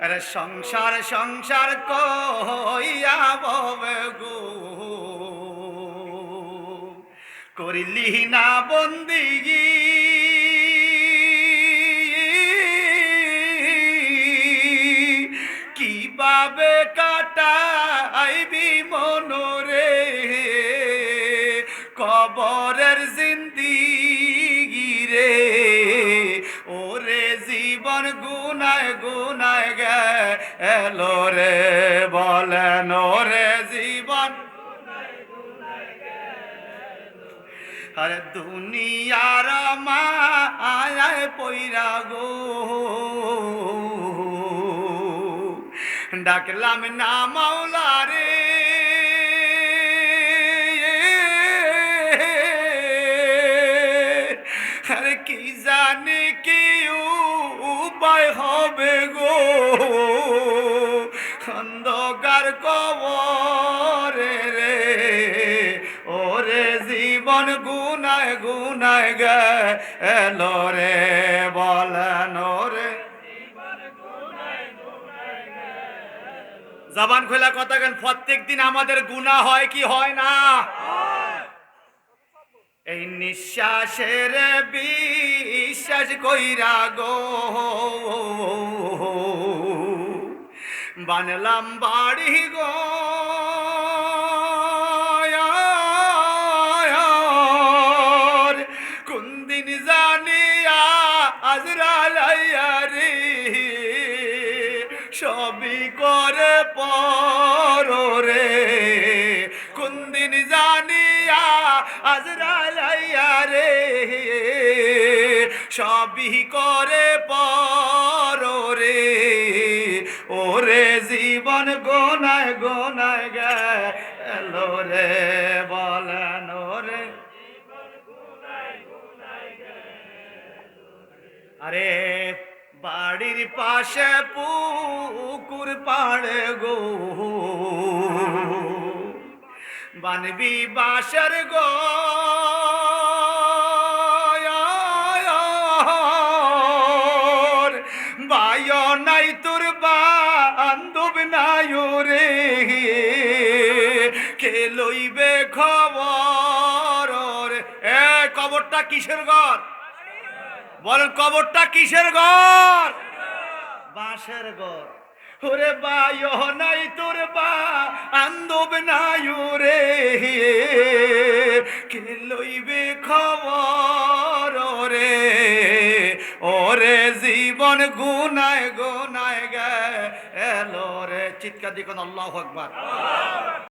আরে সংসার সংসার কইয়া করিলি না বন্দিগি? কীভাবে কাটাইবি মনোরে? কবরের জিন্দিগি গুনায় গুনায় গেল রে বলেন নরে জীবন। আরে দুনিয়ার মায়ায় পইরা গো। ডাকলাম না মাওলা রে উপায় হবে গো। অন্ধকার কবরে রে। ওরে জীবন গুনায় গুনায় গেল রে বলেন রে। জবান খোলা কথা কেন প্রত্যেক দিন আমাদের গুণা হয় কি হয় না? এই নিঃশ্বাসের বিশ্বাস কইরা গো। বানলাম বাড়ি গো। কুন্দিন জানিয়া আজরালাইয়া রে, সবই করে পর রে। আজরালাইয়া রে, সবই করে পর ওরে জীবন গোনায় গোনায় গেল রে বলেন রে। আরে বাড়ির পাশে পুকুর পাড়ে গো বানবি বাসর গো বায় নাই তোর বান্ধব নাই রে কে লইবে খবর এ, কবরটা কিসের ঘর? বলেন কবরটা কিসের ঘর? বাঁশের ঘর। ওরে বায় নাই তোর খবর রে ওরে জীবন গুনায় গুনায় গেল রে চিৎকার দিকন আল্লাহ আকবার।